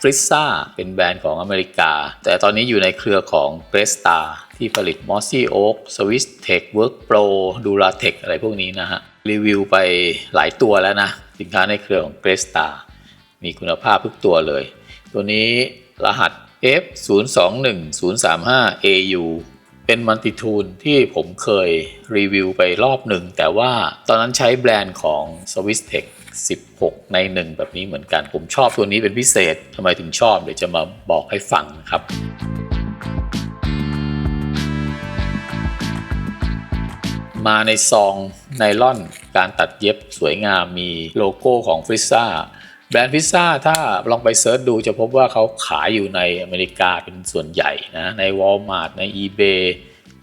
ฟริซ่าเป็นแบรนด์ของอเมริกา แต่ตอนนี้อยู่ในเครือของเ r รสตาที่ผลิต Mossy Oak Swiss Tech Work Pro Duratech อะไรพวกนี้นะฮะ รีวิวไปหลายตัวแล้วนะ สินค้าในเครือของเ r รสตามีคุณภาพทุกตัวเลย ตัวนี้รหัส F 0 2 1 0 3 5 AU เป็นมัลติทูลที่ผมเคยรีวิวไปรอบหนึ่ง แต่ว่าตอนนั้นใช้แบรนด์ของ Swiss Tech 16 ใน 1 แบบนี้เหมือนกัน ผมชอบตัวนี้เป็นพิเศษทำไมถึงชอบเดี๋ยวจะมาบอกให้ฟังนะครับมาในซองไนล่อนการตัดเย็บสวยงามมีโลโก้ของฟิซ่าแบรนด์พิซซ่าถ้าลองไปเซิร์ชดูจะพบว่าเขาขายอยู่ในอเมริกาเป็นส่วนใหญ่นะใน Walmart ใน eBay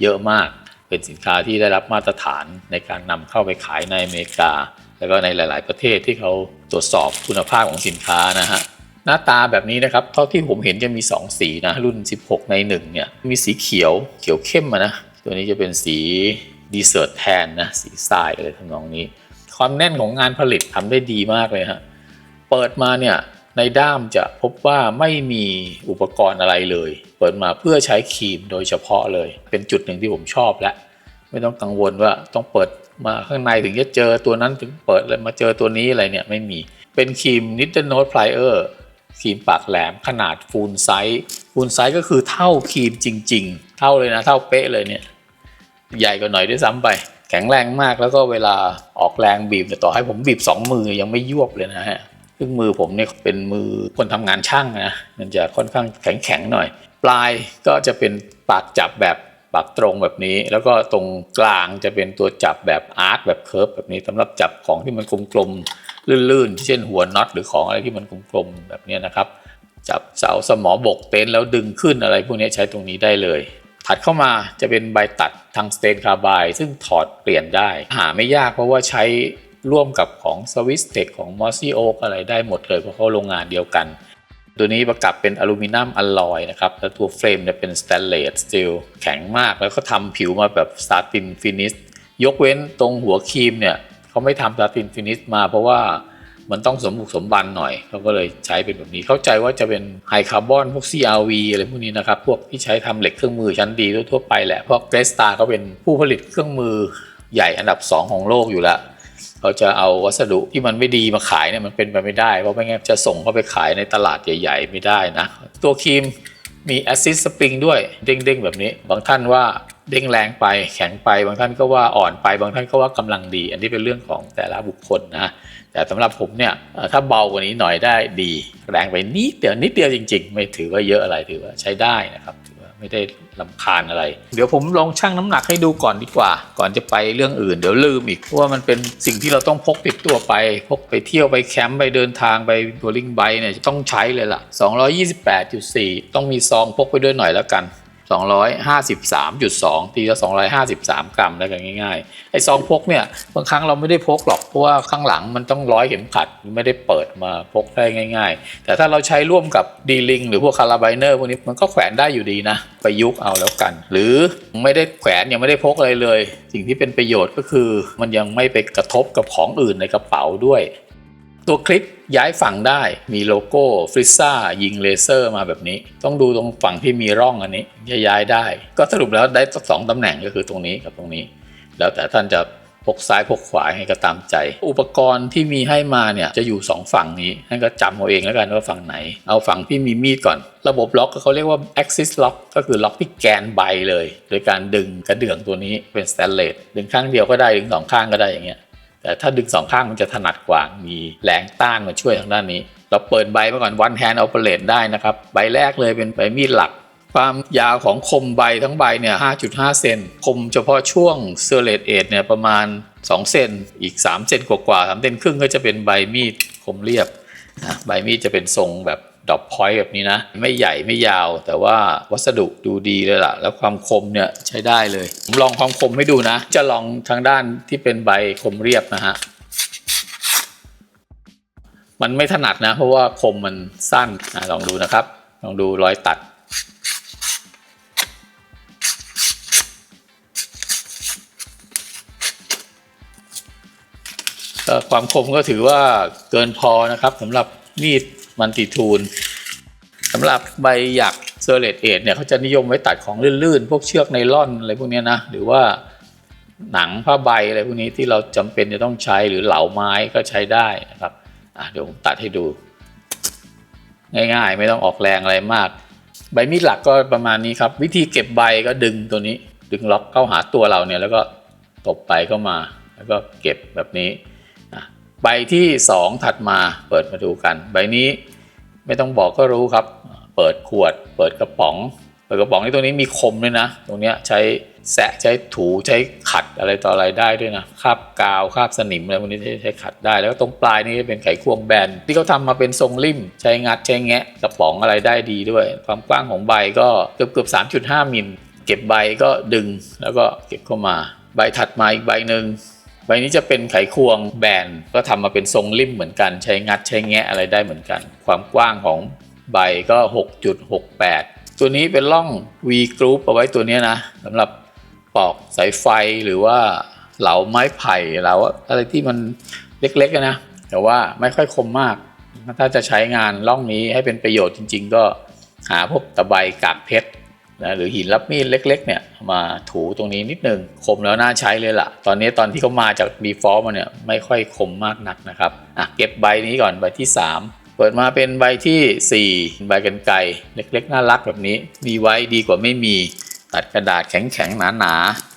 เยอะมาก เป็นสินค้าที่ได้รับมาตรฐานในการนำเข้าไปขายในอเมริกา แล้วก็ในหลาย ๆ ประเทศที่เขาตรวจสอบคุณภาพของสินค้านะฮะหน้าตาแบบนี้นะครับเท่าที่ผมเห็นจะมี 2 สีนะรุ่น 16 ใน 1 เนี่ยมีสีเขียวเขียวเข้มนะตัวนี้จะเป็นสีดีเซอร์แทนนะสีทรายอะไรทำนองนี้ ความแน่นของงานผลิตทำได้ดีมากเลยฮะเปิดมาเนี่ยในด้ามจะพบว่าไม่มีอุปกรณ์อะไรเลย เปิดมาเพื่อใช้ครีมโดยเฉพาะเลย เป็นจุดหนึ่งที่ผมชอบและ ไม่ต้องกังวลว่าต้องเปิด มาข้างในถึงจะเจอตัวนั้นถึงเปิดแล้วมาเจอตัวนี้อะไรเนี่ยไม่มีเป็นครีม n i t t e r Note Plier ครีมปากแหลมขนาดฟูลไซส์ฟูลไซส์ก็คือเท่าครีมจริง ๆ เท่าเลยนะเท่าเป๊ะเลยเนี่ยใหญ่กว่าหน่อยด้วยซ้ำไปแข็งแรงมากแล้วก็เวลาออกแรงบีบเนี่ต่อให้ผมบีบสองมือยังไม่ยวบเลยนะฮะซึ่งมือผมเนี่ยเป็นมือคนทำงานช่างนะมันจะค่อนข้างแข็งๆหน่อย ปลายก็จะเป็นปากจับแบบ ปากตรงแบบนี้ แล้วก็ตรงกลางจะเป็นตัวจับแบบอาร์ตแบบเคิร์ฟแบบนี้สำหรับจับของที่มันกลมๆลื่นๆ เช่นหัวน็อตหรือของอะไรที่มันกลมๆแบบนี้นะครับ จับเสาสมอบกเต็นท์แล้วดึงขึ้นอะไรพวกนี้ใช้ตรงนี้ได้เลยถัดเข้ามาจะเป็นใบตัดทางสเตนคาร์บายซึ่งถอดเปลี่ยนได้ หาไม่ยากเพราะว่าใช้ร่วมกับของ s w i s t e c h ของ m o s s y Oak อะไรได้หมดเลยเพราะเขาโรงงานเดียวกัน ตัวนี้ประกับเป็นอลูมิเนียมอลลอยนะครับ แล้วตัวเฟรมเนี่ยเป็นสแตนเลสสตีลแข็งมากแล้วก็ทำผิวมาแบบสตาตินฟินิชยกเว้นตรงหัวครีมเนี่ยเขาไม่ทำสตาตินฟินิชมาเพราะว่ามันต้องสมบุกสมบันหน่อยเขาก็เลยใช้เป็นแบบนี้ เข้าใจว่าจะเป็นไฮคาร์บอนพวก CRV อะไรพวกนี้นะครับ พวกที่ใช้ทำเหล็กเครื่องมือชั้นดีทั่วไปแหละ เพราะเกรสตาก็เป็นผู้ผลิตเครื่องมือใหญ่อันดับ 2 ของโลกอยู่แล้ว เขาจะเอาวัสดุที่มันไม่ดีมาขายเนี่ยมันเป็นไปไม่ได้ เพราะไม่งั้นจะส่งเข้าไปขายในตลาดใหญ่ ๆ ไม่ได้นะ ตัวครีมมีแอซิดสปริงด้วยเด้งๆ แบบนี้ บางท่านว่าเด้งแรงไปแข็งไป บางท่านก็ว่าอ่อนไป บางท่านก็ว่ากำลังดี อันนี้เป็นเรื่องของแต่ละบุคคลนะแต่สำหรับผมเนี่ยถ้าเบากว่านี้หน่อยได้ดี แรงไปนิดเดียวนิดเดียวจริง ๆ ไม่ถือว่าเยอะอะไรถือว่าใช้ได้นะครับ ไม่ได้ลำคาญอะไร เดี๋ยวผมลองชั่งน้ำหนักให้ดูก่อนดีกว่า ก่อนจะไปเรื่องอื่น เดี๋ยวลืมอีกเพราะว่ามันเป็นสิ่งที่เราต้องพกติดตัวไป พกไปเที่ยวไปแคมป์ไปเดินทางไปโบลิ่งไบเนี่ยต้องใช้เลยล่ะ 228.4 ต้องมีซองพกไปด้วยหน่อยแล้วกัน 253.2ทีละ253 กรัมแล้วกันง่ายๆ ไอ้ซองพกเนี่ยบางครั้งเราไม่ได้พกหรอก เพราะว่าข้างหลังมันต้องร้อยเข็มขัดไม่ได้เปิดมาพกได้ง่าย ๆ แต่ถ้าเราใช้ร่วมกับดีลิงหรือพวกคาราไบเนอร์พวกนี้มันก็แขวนได้อยู่ดีนะ ประยุกต์เอาแล้วกัน หรือไม่ได้แขวนยังไม่ได้พกอะไรเลย สิ่งที่เป็นประโยชน์ก็คือ มันยังไม่ไปกระทบกับของอื่นในกระเป๋าด้วย ตัวคลิปย้ายฝั่งได้มีโลโก้ฟริซ่ายิงเลเซอร์มาแบบนี้ ต้องดูตรงฝั่งที่มีร่องอันนี้จะย้ายได้ ก็สรุปแล้วได้สองตำแหน่งก็คือตรงนี้กับตรงนี้ แล้วแต่ท่านจะพกซ้ายพกขวาให้ก็ตามใจ อุปกรณ์ที่มีให้มาเนี่ยจะอยู่ 2 ฝั่งนี้ท่านก็จำเอาเองแล้วกันว่าฝั่งไหน เอาฝั่งที่มีมีดก่อน ระบบล็อกเขาเรียกว่า axis lock ก็คือล็อกที่แกนใบเลย โดยการดึงกระเดื่องตัวนี้เป็นสแตนเลสดึงข้างเดียวก็ได้ดึงสองข้างก็ได้อย่างเงี้ย แต่ถ้าดึงสองข้างมันจะถนัดกว่า มีแรงต้านมาช่วยทางด้านนี้ เราเปิดใบมาก่อน one hand operate ได้นะครับ ใบแรกเลยเป็นใบมีดหลัก ความยาวของคมใบทั้งใบเนี่ย 5.5 เซน คมเฉพาะช่วงเซอร์เลตเอทเนี่ยประมาณ 2 เซน อีก 3 เซนกว่าๆ3เซนครึ่งก็จะเป็นใบมีดคมเรียบ ใบมีดจะเป็นทรงแบบ ดอปพอยต์แบบนี้นะ ไม่ใหญ่ไม่ยาว แต่ว่าวัสดุดูดีเลยล่ะ แล้วความคมเนี่ยใช้ได้เลย ผมลองความคมให้ดูนะ จะลองทางด้านที่เป็นใบคมเรียบนะฮะมันไม่ถนัดนะ เพราะว่าคมมันสั้นอะลองดูนะครับ ลองดูรอยตัด ความคมก็ถือว่าเกินพอนะครับสำหรับมีด มันติทูลำหรับใบหยักเซอร์เลตเอทเนี่ยเขาจะนิยมไว้ตัดของลื่นๆ พวกเชือกไนล่อนอะไรพวกนี้นะ หรือว่าหนังผ้าใบอะไรพวกนี้ที่เราจำเป็นจะต้องใช้หรือเหลาไม้ก็ใช้ได้นะครับเดี๋ยวผมตัดให้ดู ง่ายๆ ไม่ต้องออกแรงอะไรมาก ใบมีดหลักก็ประมาณนี้ครับ วิธีเก็บใบก็ดึงตัวนี้ ดึงล็อกเข้าหาตัวเราเนี่ยแล้วก็ตบใบเข้ามา แล้วก็เก็บแบบนี้ ใบที่ 2 ถัดมาเปิดมาดูกัน ใบนี้ไม่ต้องบอกก็รู้ครับ เปิดขวด เปิดกระป๋อง เปิดกระป๋องที่ตรงนี้มีคมด้วยนะ ตรงเนี้ยใช้แสะใช้ถูใช้ขัดอะไรต่ออะไรได้ด้วยนะคาบกาวคาบสนิมอะไรพวกนี้ใช้ขัดได้ แล้วตรงปลายนี่เป็นไขควงแบนที่เขาทำมาเป็นทรงริมใช้งัดใช้แงะกระป๋องอะไรได้ดีด้วย ความกว้างของใบก็เกือบเกือบ3.5มิลเก็บใบก็ดึงแล้วก็เก็บเข้ามา ใบถัดมาอีกใบหนึ่ง ใบนี้จะเป็นไขควงแบนก็ทำมาเป็นทรงริมเหมือนกัน ใช้งัดใช้แงะอะไรได้เหมือนกัน ความกว้างของใบก็ 6.68 ตัวนี้เป็นร่อง V group เอาไว้ตัวนี้นะสำหรับปอกสายไฟหรือว่าเหลาไม้ไผ่เหลาอะไรที่มันเล็กๆนะ แต่ว่าไม่ค่อยคมมาก ถ้าจะใช้งานร่องนี้ให้เป็นประโยชน์จริง ๆ ก็หาพวกตะไบกากเพชร นะหรือหินรับมีดเล็ก ๆ เนี่ยมาถูตรงนี้นิดนึงคมแล้วน่าใช้เลยล่ะ ตอนนี้ตอนที่เขามาจาก d ีฟอลมาเนี่ยไม่ค่อยคมมากนักนะครับอะเก็บใบนี้ก่อนใบที่ 3 เปิดมาเป็นใบทีสี่4 ใบกันไกรเล็กๆ น่ารักแบบนี้มีไว้ดีกว่าไม่มีตัดกระดาษแข็งๆหนา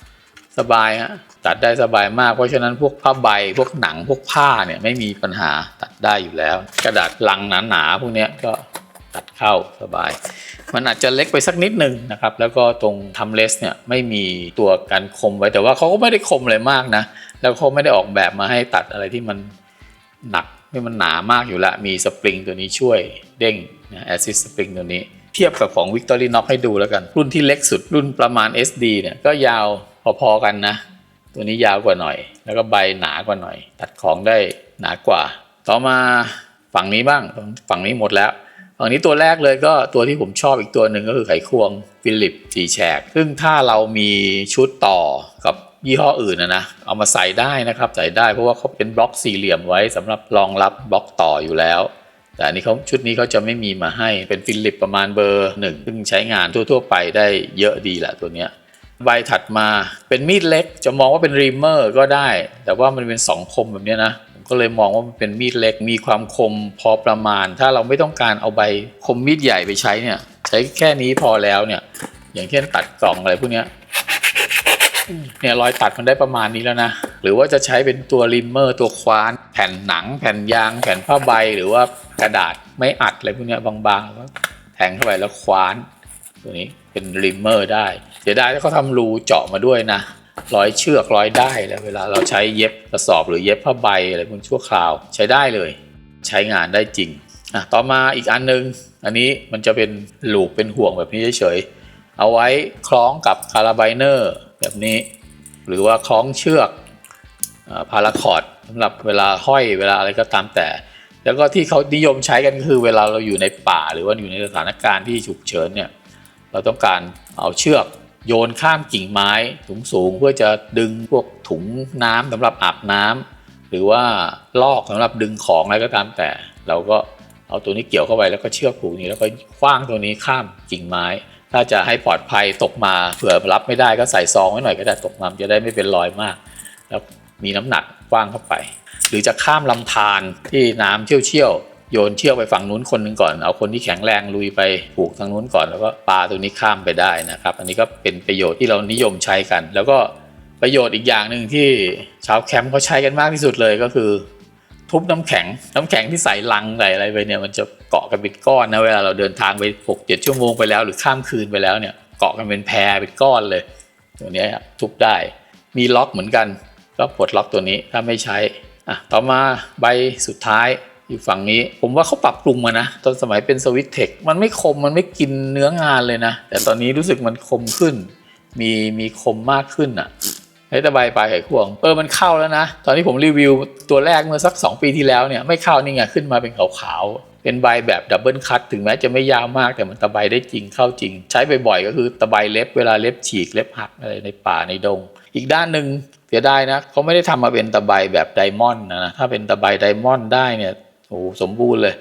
ๆสบายฮะตัดได้สบายมาก เพราะฉะนั้นพวกผ้าใบพวกหนังพวกผ้าเนี่ยไม่มีปัญหาตัดได้อยู่แล้ว กระดาษลังหนาๆพวกเนี้ยก็ ตัดเข้าสบาย มันอาจจะเล็กไปสักนิดนึงนะครับ แล้วก็ตรงทำเลสเนี่ยไม่มีตัวการคมไว้แต่ว่าเขาก็ไม่ได้คมอะไรมากนะ แล้วเขาไม่ได้ออกแบบมาให้ตัดอะไรที่มันหนักที่มันหนามากอยู่ละ มีสปริงตัวนี้ช่วยเด้งนะแอซิสสปริงตัวนี้ เทียบกับของ Victorinox ให้ดูแล้วกัน รุ่นที่เล็กสุดรุ่นประมาณ SD เนี่ยก็ยาวพอๆกันนะ ตัวนี้ยาวกว่าหน่อย แล้วก็ใบหนากว่าหน่อย ตัดของได้หนากว่า ต่อมาฝั่งนี้บ้างฝั่งนี้หมดแล้ว ฝั่งนี้ตัวแรกเลยก็ตัวที่ผมชอบอีกตัวหนึ่งก็คือไขควงฟิลิปสีแฉก ซึ่งถ้าเรามีชุดต่อกับยี่ห้ออื่นนะนะเอามาใส่ได้นะครับใส่ได้เพราะว่าเขาเป็นบล็อกสี่เหลี่ยมไว้สำหรับรองรับบล็อกต่ออยู่แล้ว แต่อันนี้เขาชุดนี้เขาจะไม่มีมาให้เป็นฟิลิปประมาณเบอร์หนึ่งซึ่งใช้งานทั่วๆไปได้เยอะดีแหละตัวเนี้ยใบถัดมาเป็นมีดเล็กจะมองว่าเป็นรีมเมอร์ก็ได้ แต่ว่ามันเป็นสองคมแบบเนี้ยนะ ก็เลยมองว่ามันเป็นมีดเล็กมีความคมพอประมาณ ถ้าเราไม่ต้องการเอาใบคมมีดใหญ่ไปใช้เนี่ย ใช้แค่นี้พอแล้วเนี่ย อย่างเช่นตัดกล่องอะไรพวกเนี้ยเนี่ยรอยตัดมันได้ประมาณนี้แล้วนะ หรือว่าจะใช้เป็นตัวริมเมอร์ตัวควาน แผ่นหนัง แผ่นยาง แผ่นผ้าใบหรือว่ากระดาษไม่อัดอะไรพวกเนี้ยบางๆแล้วแทงเข้าไปแล้วควาน ตัวนี้เป็นริมเมอร์ได้เสียดายถ้าเขาทำรูเจาะมาด้วยนะ ร้อยเชือกร้อยได้แล้วเวลาเราใช้เย็บกระสอบหรือเย็บผ้าใบอะไรพวกชั่วคราวใช้ได้เลย ใช้งานได้จริงอะต่อมาอีกอันนึง อันนี้มันจะเป็นหลูกเป็นห่วงแบบนี้เฉยๆเอาไว้คล้องกับคาราไบเนอร์แบบนี้ หรือว่าคล้องเชือกพาราคอร์ดสำหรับเวลาห้อยเวลาอะไรก็ตามแต่ แล้วก็ที่เขานิยมใช้กันคือเวลาเราอยู่ในป่า หรือว่าอยู่ในสถานการณ์ที่ฉุกเฉินเนี่ยเราต้องการเอาเชือก โยนข้ามกิ่งไม้สูงเพื่อจะดึงพวกถุงน้ำสำหรับอาบน้ำหรือว่าลอกสำหรับดึงของอะไรก็ตามแต่ เราก็เอาตัวนี้เกี่ยวเข้าไปแล้วก็เชือกผูกนี้แล้วก็คว้างตัวนี้ข้ามกิ่งไม้ ถ้าจะให้ปลอดภัยตกมาเผื่อรับไม่ได้ก็ใส่ซองไว้หน่อยก็ได้ตกมาจะได้ไม่เป็นรอยมาก แล้วมีน้ำหนักคว้างเข้าไป หรือจะข้ามลำธารที่น้ำเชี่ยวๆ โยนเชือกไปฝั่งนู้นคนหนึ่งก่อน เอาคนที่แข็งแรงลุยไปผูกทางนู้นก่อน แล้วก็ปลาตัวนี้ข้ามไปได้นะครับ อันนี้ก็เป็นประโยชน์ที่เรานิยมใช้กัน แล้วก็ประโยชน์อีกอย่างหนึ่งที่ชาวแคมป์เขาใช้กันมากที่สุดเลยก็คือ ทุบน้ำแข็ง น้ำแข็งที่ใส่ลังใส่อะไรไปเนี่ยมันจะเกาะกันเป็นก้อนนะเวลาเราเดินทางไป6 7ชั่วโมงไปแล้วหรือข้ามคืนไปแล้วเนี่ยเกาะกันเป็นแพรเป็นก้อนเลย ตัวนี้ทุบได้มีล็อกเหมือนกัน ก็ปลดล็อกตัวนี้ถ้าไม่ใช้อะต่อมาใบสุดท้าย อยู่ฝั่งนี้ ผมว่าเขาปรับปรุงมานะ ตอนสมัยเป็นสวิตเทคมันไม่คมมันไม่กินเนื้องานเลยนะ แต่ตอนนี้รู้สึกมันคมขึ้น มีมีคมมากขึ้นอะไอ้ตะไบปลายไขควงเออมันเข้าแล้วนะ ตอนที่ผมรีวิวตัวแรกเมื่อสัก 2 ปีที่แล้วเนี่ยไม่เข้านี่ไงขึ้นมาเป็นขาวๆ เป็นใบแบบดับเบิลคัตถึงแม้จะไม่ยาวมากแต่มันตะไบได้จริงเข้าจริง ใช้บ่อยๆก็คือตะไบเล็บเวลาเล็บฉีกเล็บหักอะไรในป่าในดง อีกด้านหนึ่งเสียดายนะเขาไม่ได้ทำมาเป็นตะไบแบบไดมอนด์นะนะถ้าเป็นตะไบไดมอนด์ได้เนี่ย โอ้สมบูรณ์เลย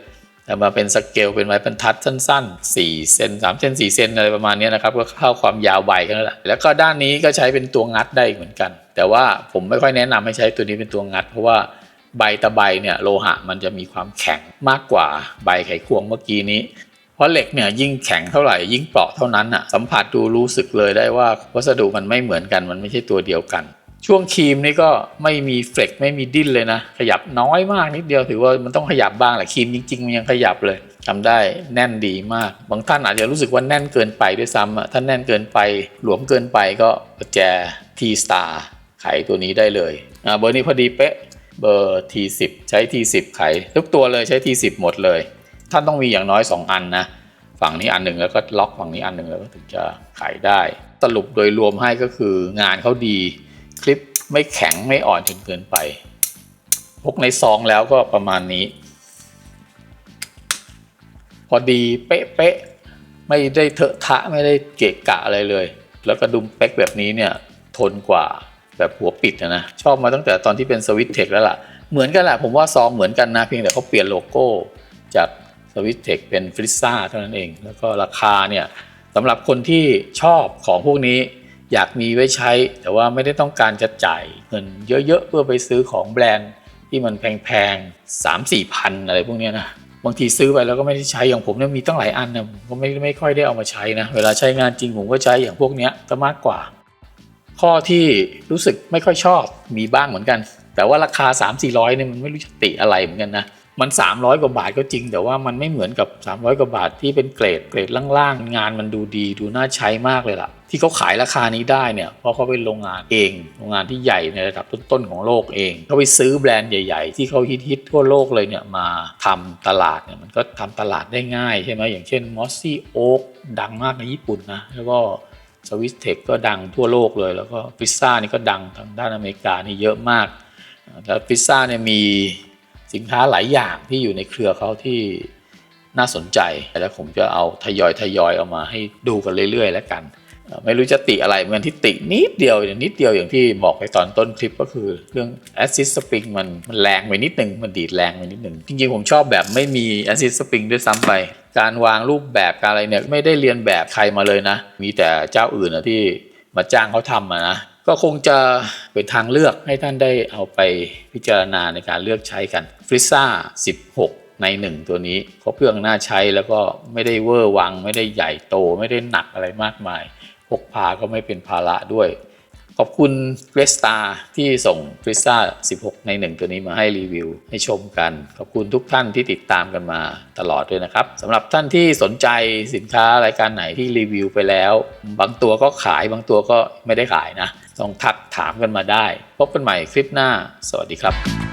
แต่มาเป็นสเกลเป็นไม้บรรทัดสั้นๆ4เซน3เซน4เซนอะไรประมาณนี้นะครับก็เข้าความยาวใบกันแล้วแหละแล้วก็ด้านนี้ก็ใช้เป็นตัวงัดได้เหมือนกัน แต่ว่าผมไม่ค่อยแนะนำให้ใช้ตัวนี้เป็นตัวงัด เพราะว่าใบตะไบเนี่ยโลหะมันจะมีความแข็งมากกว่าใบไขควงเมื่อกี้นี้ เพราะเหล็กเนี่ยยิ่งแข็งเท่าไหร่ยิ่งเปราะเท่านั้นอะสัมผัสดูรู้สึกเลยได้ว่าวัสดุมันไม่เหมือนกันมันไม่ใช่ตัวเดียวกัน ช่วงครีมนี่ก็ไม่มีเฟลกไม่มีดิ้นเลยนะ ขยับน้อยมากนิดเดียวถือว่ามันต้องขยับบ้างแหละครีมจริงๆมันยังขยับเลยทำได้แน่นดีมาก บางท่านอาจจะรู้สึกว่าแน่นเกินไปด้วยซ้ำอะถ้าแน่นเกินไป หลวมเกินไปก็ประแจ T Star ไขตัวนี้ได้เลยอ่าเบอร์นี้พอดีเป๊ะเบอร์ T10 ใช้ T10 ไข ทุกตัวเลยใช้ T10 หมดเลย ท่านต้องมีอย่างน้อย 2 อันนะฝั่งนี้อันหนึ่งแล้วก็ล็อกฝั่งนี้อันหนึ่งแล้วก็ถึงจะขายได้ สรุปโดยรวมให้ก็คืองานเขาดี คลิปไม่แข็งไม่อ่อนจนเกินไป พกในซองแล้วก็ประมาณนี้ พอดีเป๊ะๆ ไม่ได้เถอะทะไม่ได้เกะกะอะไรเลย แล้วก็ดุมเป๊กแบบนี้เนี่ย ทนกว่าแบบหัวปิดนะ ชอบมาตั้งแต่ตอนที่เป็นสวิตเทคแล้วล่ะ เหมือนกันแหละผมว่าซองเหมือนกันนะเพียงแต่เขาเปลี่ยนโลโก้จากสวิตเทคเป็นฟริซ่าเท่านั้นเอง แล้วก็ราคาเนี่ยสำหรับคนที่ชอบของพวกนี้ อยากมีไว้ใช้ แต่ว่าไม่ได้ต้องการจะจ่ายเงินเยอะๆ เพื่อไปซื้อของแบรนด์ที่มันแพงๆสามสี่พันอะไรพวกนี้นะบางทีซื้อไปแล้วก็ไม่ได้ใช้อย่างผมเนี่ยมีตั้งหลายอันนะผมก็ไม่ไม่ค่อยได้เอามาใช้นะ เวลาใช้งานจริงผมก็ใช้อย่างพวกเนี้ยก็มากกว่า ข้อที่รู้สึกไม่ค่อยชอบมีบ้างเหมือนกัน แต่ว่าราคา 3 4 0 0เนี่ยมันไม่รู้จะติอะไรเหมือนกันนะ มัน 300 กว่าบาทก็จริง แต่ว่ามันไม่เหมือนกับ 300 กว่าบาทที่เป็นเกรดเกรดล่างๆ งานมันดูดีดูน่าใช้มากเลยล่ะ ที่เขาขายราคานี้ได้เนี่ยเพราะเขาเป็นโรงงานเองโรงงานที่ใหญ่ในระดับต้นๆของโลกเองเขาไปซื้อแบรนด์ใหญ่ ๆ ที่เขาฮิตๆทั่วโลกเลยเนี่ยมาทำตลาดเนี่ยมันก็ทำตลาดได้ง่ายใช่ไหมอย่างเช่นมอสซี่โอ๊กดังมากในญี่ปุ่นนะแล้วก็สวิสเทคก็ดังทั่วโลกเลย แล้วก็พิซซ่านี่ก็ดังทางด้านอเมริกานี่เยอะมากแล้วพิซซ่าเนี่ยมี สินค้าหลายอย่างที่อยู่ในเครือเขาที่น่าสนใจ แล้วผมจะเอาทยอยทยอยเอามาให้ดูกันเรื่อย ๆ แล้วกัน ไม่รู้จะติอะไรเหมือนที่ตินิดเดียวอย่างนิดเดียวอย่างที่บอกไปตอนต้นคลิปก็คือเรื่อง assist spring มันมันแรงไปนิดหนึ่งมันดีดแรงไปนิดหนึ่งจริงๆผมชอบแบบไม่มี assist spring ด้วยซ้ำไป การวางรูปแบบการอะไรเนี่ยไม่ได้เรียนแบบใครมาเลยนะ มีแต่เจ้าอื่นนะที่มาจ้างเขาทำนะ ก็คงจะเป็นทางเลือกให้ท่านได้เอาไปพิจารณาในการเลือกใช้กันฟริซ่า16 ใน 1 ตัวนี้ครบเครื่องน่าใช้แล้วก็ไม่ได้เวอร์วัง ไม่ได้ใหญ่โต ไม่ได้หนักอะไรมากมายพกพาก็ไม่เป็นภาระด้วย ขอบคุณเกรสตาที่ส่งฟริซ่า16 ใน 1 ตัวนี้มาให้รีวิว ให้ชมกัน ขอบคุณทุกท่านที่ติดตามกันมาตลอดด้วยนะครับสำหรับท่านที่สนใจสินค้ารายการไหนที่รีวิวไปแล้ว บางตัวก็ขายบางตัวก็ไม่ได้ขายนะต้องทักถามกันมาได้ พบกันใหม่คลิปหน้า สวัสดีครับ